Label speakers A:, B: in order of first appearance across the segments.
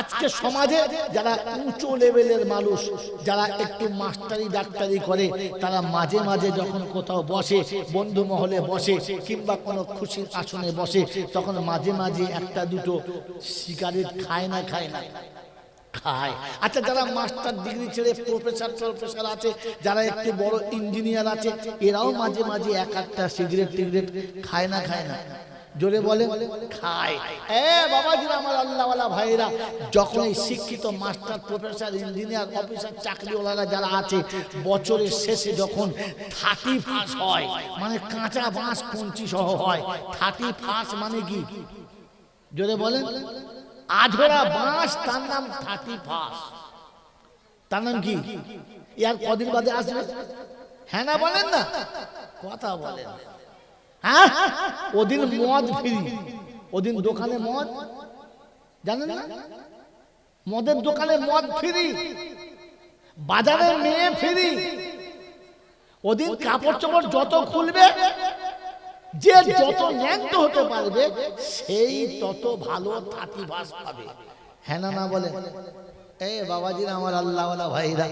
A: আজকে সমাজে যারা উঁচু লেভেলের মানুষ, যারা একটু মাস্টারি ডাক্তারি করে, তারা মাঝে মাঝে যখন কোথাও বসে, বন্ধু মহলে বসে, কিংবা কোনো খুশির আসনে বসে, তখন মাঝে মাঝে একটা দুটো সিগারেট খায় না খায় না। খায়। আচ্ছা যারা মাস্টার ডিগ্রি ছেড়ে প্রফেসর প্রফেসর আছে, যারা একটু বড় ইঞ্জিনিয়ার আছে, এরাও মাঝে মাঝে এক একটা সিগারেট টিগারেট খায় না খায় না। জোরে বলে খায়। এ বাবাজিরা আমার আল্লাহওয়ালা ভাইরা, যখন এই শিক্ষিত মাস্টার, প্রফেসর, ইঞ্জিনিয়ার, অফিসার, চাকরিওয়ালারা যারা আছে, বছরের শেষে যখন থার্টি ফাঁস হয় মানে কাঁচা বাঁশ কঞ্চি সহ হয়, থার্টি ফাঁস মানে কি? জোরে বলেন আধরা বাঁশ, তার নাম থার্টি ফাঁস তার নাম কি? ইয়ার কদিন বাদে আসবে? হ্যাঁ না বলেন না? কথা বলেন। হ্যাঁ? ওদিন মদ ফ্রি। ওদিন দোকানে মদ। জানেন না? মদের দোকানে মদ ফ্রি। বাজারে মেয়ে ফ্রি। ওদিন কাপড় চোপড় যত খুলবে যে যত ন্যাংট হতে পারবে সেই তত ভালো থার্টি ভাস পাবে। হ্যাঁ না না বলে? এ বাবাজিরা আমার আল্লাহওয়ালা ভাইরা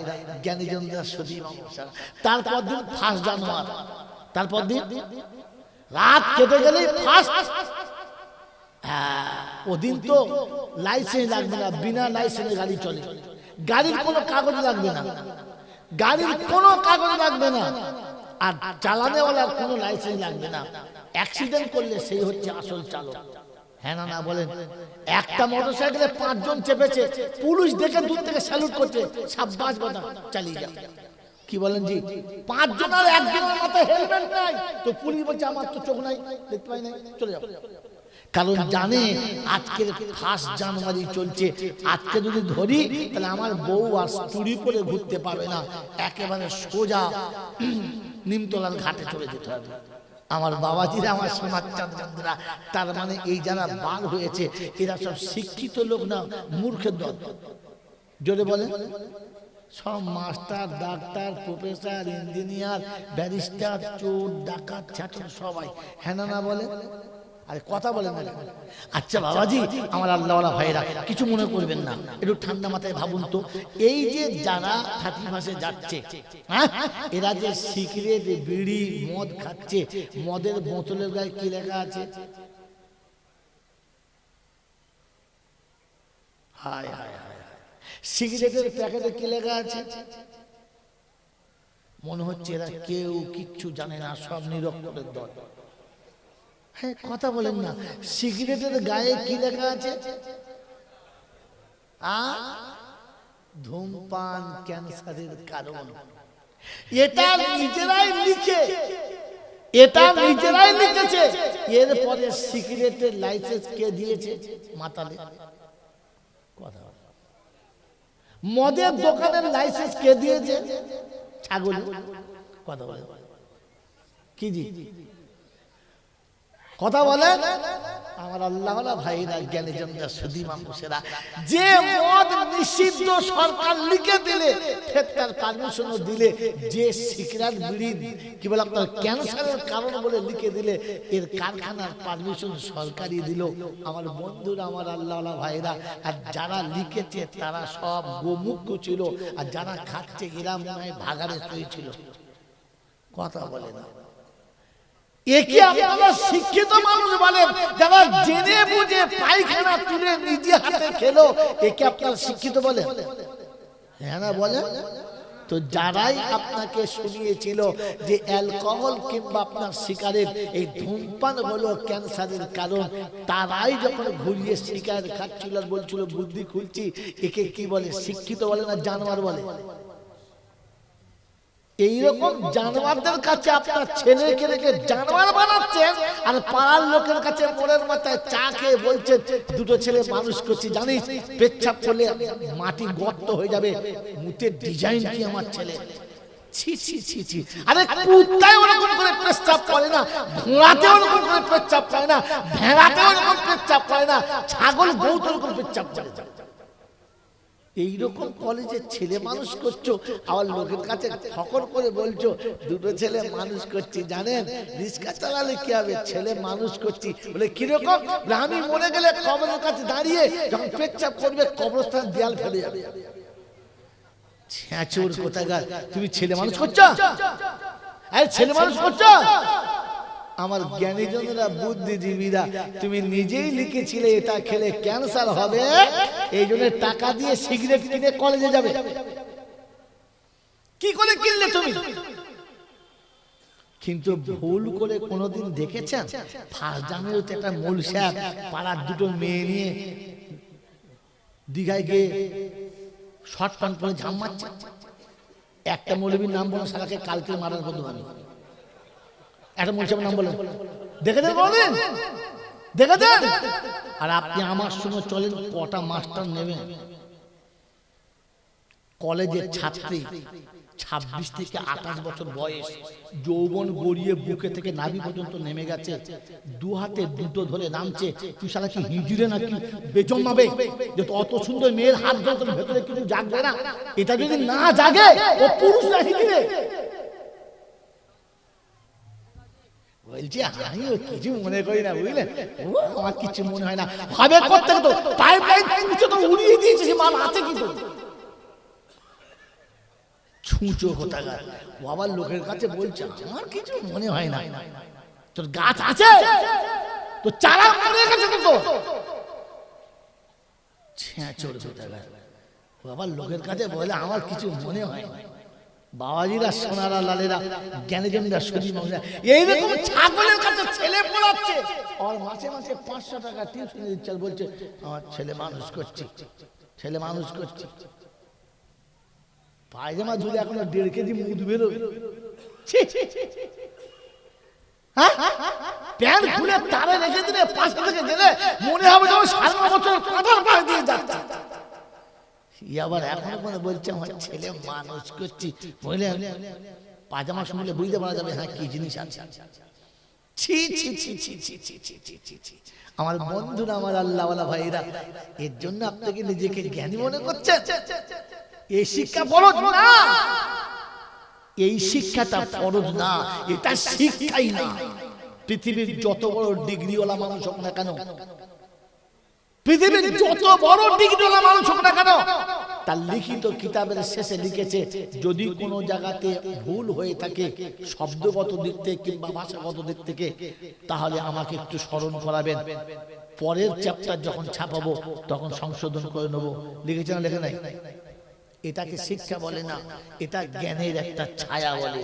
A: জ্ঞানী জনরা সতী তারপর দিন ফার্স্ট জানুয়ার। তারপর দিন রাত কেটে গেলেই ফার্স্ট ওদিন তো লাইসেন্স লাগবে না, বিনা লাইসেন্সে গাড়ি চলে। গাড়ির কোনো কাগজ লাগবে না। গাড়ির কোনো কাগজ লাগবে না। আর চালানেওয়ালার কোনো লাইসেন্স লাগবে না। অ্যাক্সিডেন্ট করলে সেই হচ্ছে আসল চালক। হ্যাঁ না না, বলেন। একটা মোটরসাইকেলে পাঁচজন চেপেছে, পুলিশ দেখে দূর থেকে স্যালুট করছে, সাব্বাস বাদা চালিয়ে যাও। কি বলেন জি? পাঁচজন আর একজনের মাথায় হেলমেট নাই। তো পুলিশ বলছে আমার তো চোখ নাই দেখতে পাই নাই চলে যাও। কারণ জানে আজকের ফার্স্ট জানুয়ারি চলছে। আজকে যদি ধরি তাহলে আমার বউ আর চুরি করে ঘুরতে পারবে না। একেবারে সোজা নিমতলার ঘাটে চলে যেতে হবে। আমার বাবাজিরা আমার সমাজ চাঁদরা তার মানে এই যারা বার হয়েছে এরা সব শিক্ষিত লোক না মূর্খের দল। জোরে বলে সব master, doctor, professor, engineer, barrister, চোর, ডাকাত, ছাত্র, সবাই। হ্যাঁ বলে? আরে কথা বলেন আচ্ছা বাবাজি, আমার আল্লাহওয়ালা ভাইরা, কিছু মনে করবেন না। একটু ঠান্ডা মাথায় ভাবুন তো। এই যে যারা থার্টি মাসে যাচ্ছে হ্যাঁ? এরা যে সিগারেট, বিড়ি, মদ খাচ্ছে, মদের বোতলের গায়ে কি লেখা আছে? হায় হায় হায়। সিগারেটের প্যাকেটে কি লেখা আছে? মনে হচ্ছে এরা কেউ কিচ্ছু জানে না, সব নিরক্ষরের দল। হ্যাঁ কথা বলেন না। সিগারেটের গায়ে কি লেখা আছে? আ? ধূমপান ক্যান্সারের কারণ। এটা নিজেরাই লিখে। এটা নিজেরাই লিখেছে। এরপরে সিগারেটের লাইসেন্স কে দিয়েছে? মাতালে। কথা মদের দোকানের লাইসেন্স কে দিয়েছে? ছাগল। কথা বলে। কি জি? কথা বলে? আমার আল্লাহ ভাইরা জ্ঞানী জনরা সুদী মানুষেরা যে মদ নিষিদ্ধ সরকার লিখে দিলে ফের তার পারমিশনও দিলে যে সিগারেট বিড়ি কি বলে আপনার ক্যান্সারের কারণ বলে লিখে দিলে এর কারখানার পারমিশন সরকারই দিল। আমার বন্ধুরা আমার আল্লাহ ভাইরা আর যারা লিখেছে তারা সব গোমুখ ছিল আর যারা খাচ্ছে এরা মনে হয় ভাগারে শুয়েছিল। কথা বলে না। একে আপনারা শিক্ষিত মানুষ বলেন? যারা জেনে বুঝে পায়খানা তুলে নিজে হাতে খেলো একে আপনার শিক্ষিত বলেন? হ্যাঁ না বলেন? তো যারাই আপনাকে শুনিয়েছিল যে অ্যালকোহল কিংবা আপনার সিগারেট এই ধূমপান হলো ক্যান্সারের কারণ, তারাই যখন ঘুরিয়ে সিগারেট খাচ্ছিল আর বলছিল, বুদ্ধি খুলছি। একে কি বলে? শিক্ষিত বলে না জানোয়ার বলে? এইরকম জানোয়ারদের কাছে আপনার ছেলেকে রেখে জানোয়ার বানাচ্ছেন আর পাড়ার লোকের কাছে মোড়ের মাথায় চা খেয়ে বলছেন, দুটো ছেলে মানুষ করছি, জানিস? পেচ্ছাপ করলে মাটি গর্ত হয়ে যাবে। মুতের ডিজাইন কি আমার ছেলে? ছি ছি ছি ছি। আরে ওরকম করে পেচ্ছাপ করে না করে না না, ছাগল এইরকম কলেজে ছেলে মানুষ করছ আবার লোকের কাছে ফকর করে বলছো দুটো ছেলে মানুষ করছি জানেন? রিক্সা চালালে কি হবে? ছেলে মানুষ করছি। বলে কীরকম আমি মরে গেলে কবরের কাছে দাঁড়িয়ে যখন পেচ্ছাপ করবে কবরস্থান দেয়াল ফেলে যাবে। ছ্যাঁচোর কোথাকার? তুমি ছেলে মানুষ করছ? আরে ছেলে মানুষ করছ? আমার জ্ঞানীজনেরা, বুদ্ধিজীবীরা, তুমি নিজেই লিখেছিলে এটা খেলে ক্যান্সার হবে। এই জন্য টাকা দিয়ে সিগারেট কিনে কলেজে যাবে। কি করে কিনলে তুমি? কিন্তু ভুল করে কোনোদিন দেখেছেন? ফার্স্ট জানুয়ারিতে একটা মূল সাহেব পাড়ার দুটো মেয়ে নিয়ে দীঘায় গিয়ে শর্ট প্যান্ট পরে ঝাম মারছে। একটা মৌলবীর নাম বলো সারাকে কালকে মারার কথা আমি। একটা মৌলসাহেবের নাম বলেন দেখেছেন বলেন দেখেছেন আর আপনি আমার সঙ্গে চলেন কটা মাস্টার নেবেন। কলেজের ছাত্রী ছাব্বিশ থেকে আঠাশ বছর বয়স যৌবন গড়িয়ে বুকে থেকে নাভি পর্যন্ত নেমে গেছে। দু হাতে দুটো ধরে নামছে। তুই সারা কি হিজড়ে নাকি বেচন নাবে যে অত সুন্দর মেয়ের হাত ধরে ভেতরে কিছু জাগবে না। এটা যদি না জাগে ও পুরুষ না হিজড়ে বলছি কিছু মনে করি না ও, আমার কিছু মনে হয় না। ভাবে করতে তো পাইপ লাইন তো, উড়িয়ে দিয়েছে সে মাল আছে কিন্তু ছুঁচো লোকের কাছে বলছে, আমার কিছু মনে হয় না। তোর গাছ আছে? তো চারা মরে গেছে তো লোকের কাছে বলে, আমার কিছু মনে হয় না। বাবাজিরা সোনারা লালেরা জ্ঞানীজনরা সজি মহিলা এইরকম ছাগলের কাছে ছেলে পড়াচ্ছে? আর মাসে মাসে পাঁচশো টাকা টিউশন দিচ্ছে বলছে আমার ছেলে মানুষ করছি ছেলে মানুষ করছি। পায়জামা ধুলে এখন দেড় কেজি বেরোবে ছি, ছি। হ্যাঁ? প্যান্ট খুলে তারে রেখে দিলে পাশে থেকে গেলে মনে হবে যেন সারা বছর কাঁঠার পায়ে দিয়ে যাচ্ছে। আবার এখনও কোনো বলছে আমার ছেলে মানুষ করছি বুঝলেন পাজামা শুনলে বুঝতে পারা যাবে হ্যাঁ কি জিনিস আছে ছি ছি ছি ছি ছি ছি ছি ছি ছি ছি আমার বন্ধুরা আমার আল্লাহওয়ালা ভাইরা এর জন্য আপনাকে নিজেকে জ্ঞানী মনে করছেন এই শিক্ষা ফরজ না এই শিক্ষাটা ফরজ না এটা শিক্ষাই না পৃথিবীর যত বড় ডিগ্রিওয়ালা মানুষ হোক না কেন পৃথিবীর যত বড় ডিগ্রিওয়ালা মানুষ হোক না কেন তার লিখিত কিতাবের শেষে লিখেছে যদি কোনো জায়গাতে ভুল হয়ে থাকে শব্দগত দিক থেকে কিংবা ভাষাগত দিক থেকে তাহলে আমাকে একটু স্মরণ করাবেন। পরের চ্যাপ্টার যখন ছাপাবো তখন সংশোধন করে নেব। লিখেছে না লেখে নাই? এটাকে শিক্ষা বলে না এটা জ্ঞানের একটা ছায়া বলে।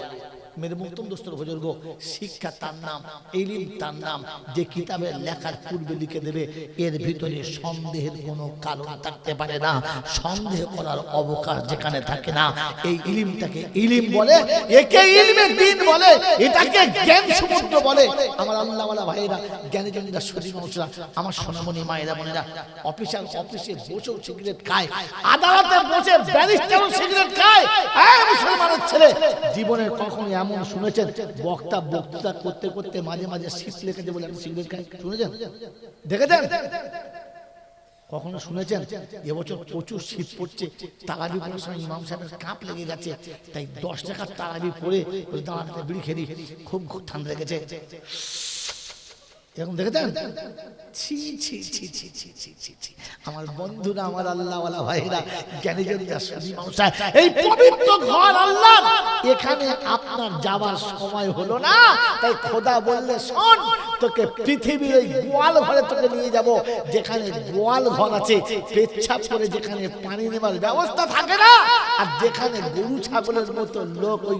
A: মেরে মুক্তম দোস্তর বুজুর্গ শিক্ষা তার নাম এলিম তার নাম, যে কিতাবের লেখার পূর্বে লিখে দেবে, এর ভিতরে সন্দেহের কোনো কারণ থাকতে পারে না। সন্দেহ করার অবকাশ যেখানে থাকে না, এই ইলিমটাকে ইলিম বলে, একে ইলমের দিন বলে, এটাকে জ্ঞান সমুদ্র বলে। আমার আল্লাহওয়ালা ভাইয়েরা জ্ঞানী জনীরা সজীব মানুষরা, আমার সোনামণি মায়েরা, বোনেরা, অফিসার অফিসে বসেও সিগারেট খায়, আদালতে বসে ব্যারিস্টারও সিগারেট খায়। এই মুসলমানের ছেলে। জীবনের কখনো এমন শুনেছেন? বক্তা বক্তৃতা করতে করতে মাঝে মাঝে শীত লেগেছে বলে আমি সিগারেট খায় শুনেছেন? দেখেছেন? কখনো শুনেছেন? এবছর প্রচুর শীত পড়ছে, তারাবি পড়ার সময় ইমাম সাহেবের কাঁপ লেগে গেছে। তাই দশ টাকার তারাবি পড়ে ওই দাঁড়াতে বিড়ি খুব খুব ঠান্ডা লেগেছে। এরকম দেখেছেন? ছি ছি ছি ছি ছি ছি আমার বন্ধুরা, আমার আল্লাহওয়ালা ভাইরা, জ্ঞানীজনরা আল্লাহ এখানে আপনার যাবার সময় হলো না। তাই খোদা বললে, শোন, তোকে পৃথিবীর ওই গোয়াল ঘরে তোকে নিয়ে যাব। যেখানে গোয়াল ঘর আছে, পেচ্ছাপ করে যেখানে পানি নেবার ব্যবস্থা থাকে না, আর যেখানে গরু, ছাগলের মতো লোক ওই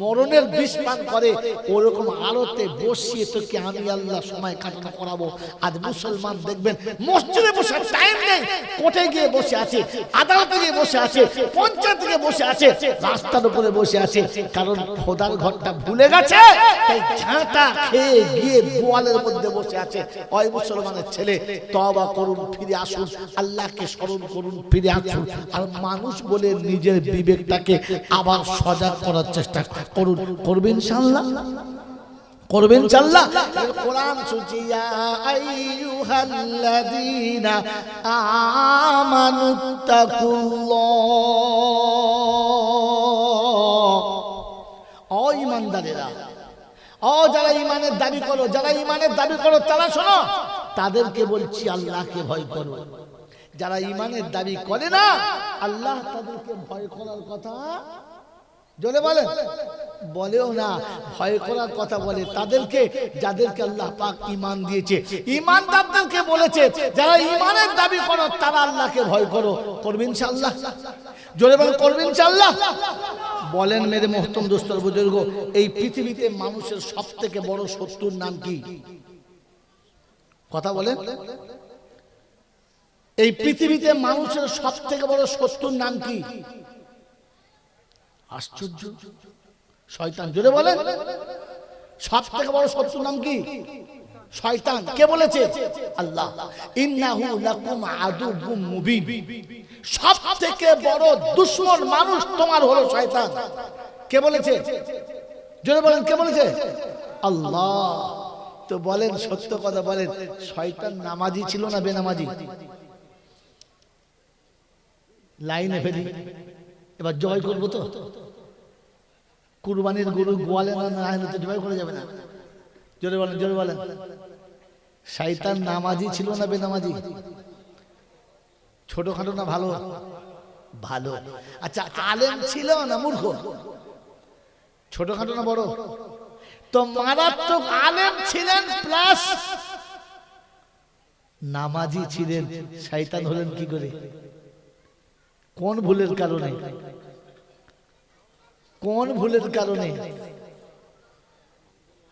A: মরণের বিষ পান করে, ওরকম আলোতে বসিয়ে তোকে আমি আল্লাহ সময় কাটানো করাবো। আজ মুসলমান দেখবেন, মসজিদে বসে টাইম নেই। কোর্টে গিয়ে বসে আছে, আদালতে গিয়ে বসে আছে, পঞ্চায়েতে গিয়ে বসে আছে, রাস্তার উপরে বসে আছে। কারণ খোদার ঘরটা ভুলে গেছে, তাই ঝাঁটা খেয়ে গিয়ে গোয়ালের মধ্যে বসে আছে। ওই মুসলমানের ছেলে তবা করুন, ফিরে আসুন, আল্লাহকে স্মরণ করুন, ফিরে আসুন। আর মানুষ বলে নিজের বিবেকটাকে আবার সজাগ করার চেষ্টা করুন করবেন ইনশাআল্লাহ। করবেন চাল্লাহ কোরআন ইমানদারেরা ও যারা ইমানের দাবি করো, যারা ইমানের দাবি করো, তারা শোনো, তাদেরকে বলছি আল্লাহকে ভয় করো। যারা ইমানের দাবি করে না, আল্লাহ তাদেরকে ভয় করার কথা জোরে বলেন। বলেও না, ভয় করার কথা বলে। তাদেরকে, যাদেরকে আল্লাহ পাক ইমান দিয়েছে ইমানদারদেরকে বলেছে, যারা ইমানের দাবি করো, তারা আল্লাহকে ভয় করো। করবেন ইনশাআল্লাহ। জোরে বলেন করবেন ইনশাআল্লাহ। বলেন মেরে মোহতম দোস্তর বুজুর্গ, এই পৃথিবীতে মানুষের সব থেকে বড় শত্রুর নাম কি? কথা বলেন। এই পৃথিবীতে মানুষের সব থেকে বড় শত্রুর নাম কি? আশ্চর্য। শয়তান, জোরে বলেন। সব থেকে বড় শত্রুর নাম কি? শয়তান। কে বলেছে? আল্লাহ। ইন্নাহু লাকুম আদুবুম মুবিন। সব থেকে বড় দুশ্মন মানুষ তোমার হলো শয়তান। কে বলেছে? জোরে বলেন, কে বলেছে? আল্লাহ। তো বলেন, সত্য কথা বলেন, শয়তান নামাজি ছিল না বেনামাজি? লাইনে ফেলি। এবার জয় করব তো? কুরবানির গরু গোয়ালে না না হলে তো জয় করা যাবে না। জোরে বলেন জোরে বলেন। শয়তান নামাজি ছিল না বেনামাজি? ছোটখাটো না ভালো? ভালো। আচ্ছা আলেম ছিল না মূর্খ? ছোটখাটো না বড়? তো মারাত্মক আলেম ছিলেন প্লাস নামাজি ছিলেন। শয়তান হলেন কি করে? কোন ভুলের কারণে? কোন ভুলের কারণে?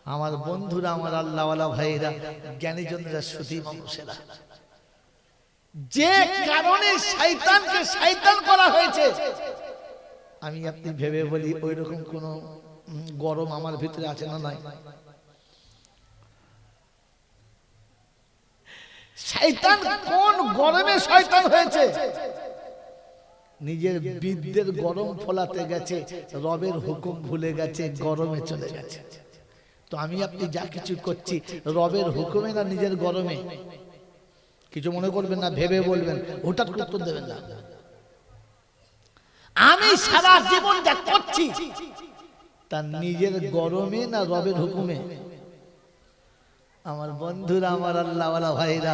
A: আমার বন্ধুরা আমার আল্লাহওয়ালা ভাইরা জ্ঞানী জনেরা সুধী মানুষেরা যে কারণে শয়তানকে শয়তান করা হয়েছে আমি আপনি ভেবে বলি ওই রকম কোন গরম আমার ভিতরে আছে না নাই? শয়তান কোন গরমে শয়তান হয়েছে? নিজের বিদ্যের গরম ফলাতে গেছে, রবের হুকুম ভুলে গেছে, গরমে চলে গেছে। তো আমি আপনি যা কিছু করছি, রবের হুকুমে না নিজের গরমে? কিছু মনে করবেন না, ভেবে বলবেন, হঠাৎ উত্তর দেবেন না। আমি সারা জীবন যা করছি তার নিজের গরমে না রবের হুকুমে? আমার বন্ধুরা আমার আল্লাহওয়ালা ভাইরা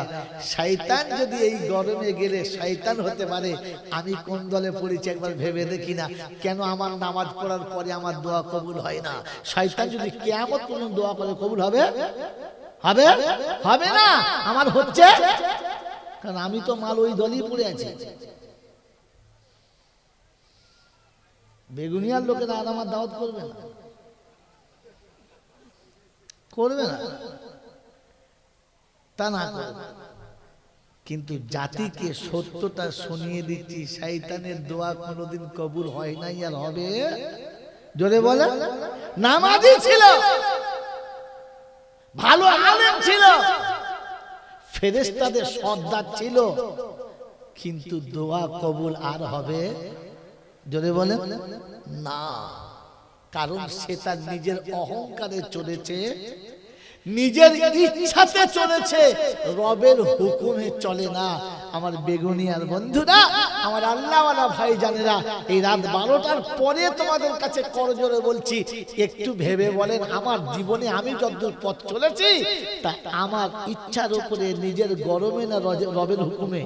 A: শয়তান যদি এই গরমে গেলে শয়তান হতে পারে আমি কোন দলে পড়েছি একবার ভেবে দেখি না কেন আমার নামাজ পড়ার পরে আমার দোয়া কবুল হয় না? শয়তান যদি কেমন কোন দোয়া করে কবুল হবে? হবে? হবে? না? আমার হচ্ছে? কারণ আমি তো মাল ওই দলই পড়ে আছি। বেগুনিয়ার লোকেরা আর আমার দাওয়াত করবে না। করবে না। তা না কিন্তু জাতিকে সত্যটা শুনিয়ে দিচ্ছি, শয়তানের দোয়া কোনোদিন কবুল হয় নাই আর হবে? জোরে বলে। নামাজি ছিল। ভালো আলেম ছিল। ফেরেস্তাদের সর্দার ছিল। কিন্তু দোয়া কবুল আর হবে? জোরে বলে। না। কারণ সে তার নিজের অহংকারে চলেছে। নিজের ইচ্ছাতে চলেছে। রবের হুকুমে চলে না। আমার বেগুনিয়ার বন্ধুরা, আমার আল্লাহওয়ালা ভাই জানেরা এই রাত বারোটার পরে তোমাদের কাছে করজোরে বলছি, একটু ভেবে বলেন, আমার জীবনে আমি যতদূর পথ চলেছি, তা আমার ইচ্ছার উপরে নিজের গরমে না রবের হুকুমে?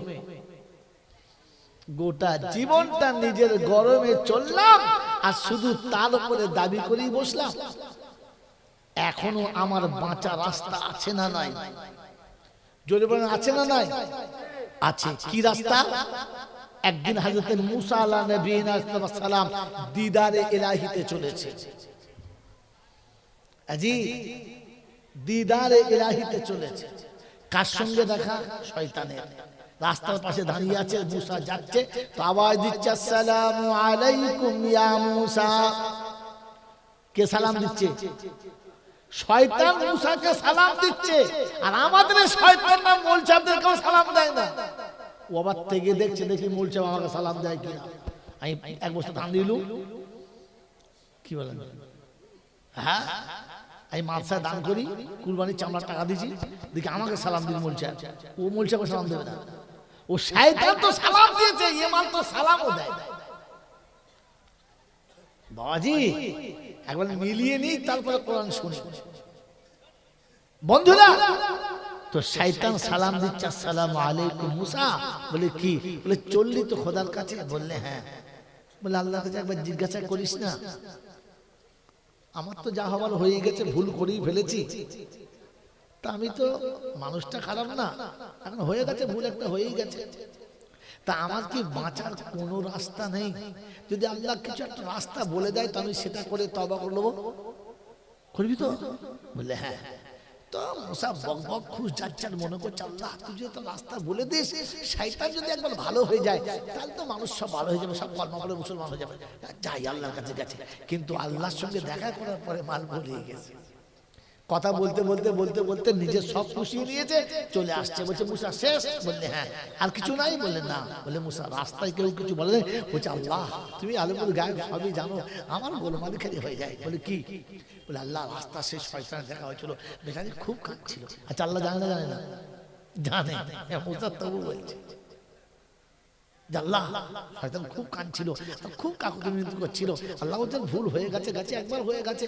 A: গোটা জীবনটা নিজের গরমে চললাম, আর শুধু তার উপরে দাবি করেই বসলাম। এখনও আমার বাঁচা রাস্তা আছে না নাই? জোরে বলেন আছে না নাই? আছে। কি রাস্তা? একদিন হাজরতে মুসা আলা নবীন সালাম দিদারে এলাহিতে চলেছে। আজি দিদারে এলাহিতে চলেছে। কার সঙ্গে দেখা? শয়তানের। রাস্তার পাশে দাঁড়িয়ে আছে মুসা যাচ্ছে। তো আওয়াজ দিচ্ছে আসসালামু আলাইকুম ইয়া মুসা। কে সালাম দিচ্ছে? শয়তান মুসাকে সালাম দিচ্ছে। আর আমাদের শয়তান নাম মোলচাবদেরকেও সালাম দেয় না। ও আবার থেকে দেখছে দেখি মোলচাব আমাকে সালাম দেয় কিনা। আমি এক বছর ধান দিলু কি বলেন? হ্যাঁ? আমি মাদ্রাসায় দান করি কুরবানির চামড়ার টাকা দিয়েছি। দেখি আমাকে সালাম দিন বলছে। ও আমাকে সালাম দেবে না। ও শায়তান তো সালাম দিয়েছে ইমান তো সালামও দেয় বাবাজি একবার মিলিয়ে নিই তারপরে কোরআন শুনি। বন্ধুরা তো শয়তান সালাম দিচ্ছে আসসালামু আলাইকুম মুসা। বলে কি? বলে চললি তো খোদার কাছে। বললে হ্যাঁ। বলে আল্লাহর কাছে একবার জিজ্ঞাসা করিস না। আমার তো যা হবার হয়ে গেছে ভুল করেই ফেলেছি। তা আমি তো মানুষটা খারাপ না। এখন হয়ে গেছে ভুল একটা হয়েই গেছে। তা আমার কি বাঁচার কোনো রাস্তা নেই। যদি আল্লাহ কিছু একটা রাস্তা বলে দেয়, তো আমি সেটা করে তবা করে নেব। করবি তো? বললে হ্যাঁ। মনে করছে, আল্লাহ, তুই যদি রাস্তা বলে যদি একবার ভালো হয়ে যায়, তাহলে তো মানুষ সব ভালো হয়ে যাবে, সব হয়ে যাবে। যাই, আল্লাহর কাছে গেছে। কিন্তু আল্লাহর সঙ্গে দেখা করার পরে মাল ভুলিয়ে গেছে। কথা বলতে বলতে বলতে বলতে নিজের সব পুষিয়ে নিয়েছে চলে আসছে বলছে মুসা শেষ? বললে হ্যাঁ। আর কিছু নাই? বললে না। বলে মুসা রাস্তায় কেউ কিছু বলে? বলছে আল্লাহ তুমি আলমপুর গায়ে সবই জানো আমার গোলমালি খালি হয়ে যায়। বলে কি? বলে আল্লাহ রাস্তা শেষ শয়তানের দেখা হয়েছিল। বেচারি খুব কাঁদছিল। আচ্ছা আল্লাহ জানে না জানে না? জানে। হ্যাঁ, মুসা তবু বলছে। যে আল্লাহ শয়তান খুব কাঁদছিল, খুব কাকুতি মিনতি করছিল। আল্লাহ বলছেন ভুল হয়ে গেছে গেছে, একবার হয়ে গেছে।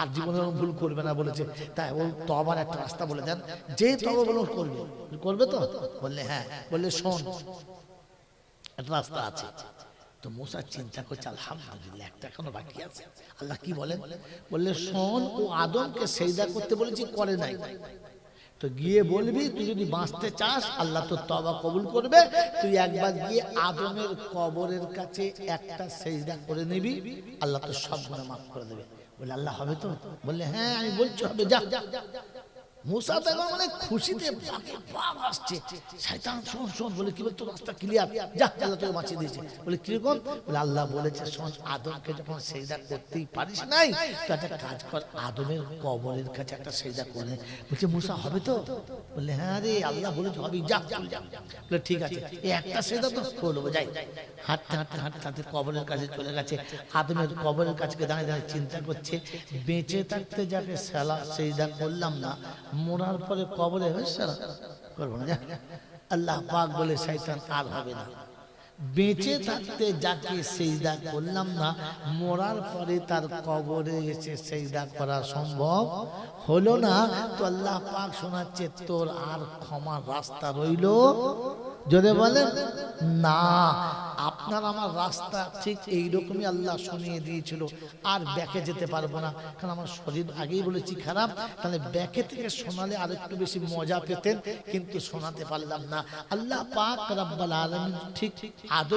A: আর জীবনে ভুল করবে না বলেছে। তাই ও তবার একটা রাস্তা বলে দেন, যে তবা করবে। করবে তো? বললে হ্যাঁ বললে শোন, একটা রাস্তা আছে। তো মুসা চিন্তা করছে, আলহামদুলিল্লাহ, একটা এখনও বাকি আছে। আল্লাহ কি বলেন? বললে শোন, ও আদমকে সেইদা করতে বলেছি, করে নাই। তো গিয়ে বলবি, তুই যদি বাঁচতে চাস, আল্লাহ তো তবা কবুল করবে। তুই একবার গিয়ে আদমের কবরের কাছে একটা সেজদা করে নিবি, আল্লাহ তোর সব গুণা মাফ করে দেবে। বলে, আল্লাহ হবে তো? বললে হ্যাঁ আমি বলছি, হবে, যা। মুসা মানে খুশিতে আসছে। শয়তান বলে কি বলতো, রাস্তা ক্লিয়ার যা আল্লাহ তোকে বাঁচিয়ে দিয়েছে। বলে বলে, আল্লাহ বলেছে আদমকে যখন সেজদা করতেই পারিস নাই, তো একটা কাজ কর, আদমের কবরের কাছে একটা সেজদা করে বলছে, মুসা, হবে তো? বললে হ্যাঁ রে, আল্লাহ বলেছে, হবে। যা বলে, ঠিক আছে একটা সেজদা তো যাই। হাঁটতে হাঁটতে হাঁটতে হাঁটতে কবরের কাছে চলে গেছে। আদমের কবরের কাছে দাঁড়িয়ে দাঁড়িয়ে চিন্তা করছে, বেঁচে থাকতে যাকে সালা, সেজদা করলাম না মরার পরে কবরে সালা করব না। আল্লাহ পাক বলে, শয়তান আর হবে না। বেঁচে থাকতে যাকে সেইদা করলাম না, মরার পরে তার কবরে এসে সেইদা করা সম্ভব হলো না। তো আল্লাহ পাক শোনাচ্ছে, তোর আর ক্ষমার রাস্তা রইল? যদি বলেন, না। আপনার আমার রাস্তা ঠিক এইরকমই আল্লাহ শুনিয়ে দিয়েছিল। আর ব্যাকে যেতে পারব না। কারণ আমার শরীর আগেই বলেছি খারাপ। তাহলে ব্যাকে থেকে শোনালে আর একটু বেশি মজা পেতেন, কিন্তু শোনাতে পারলাম না। আল্লাহ পাক রাব্বাল আলামিন ঠিক আদর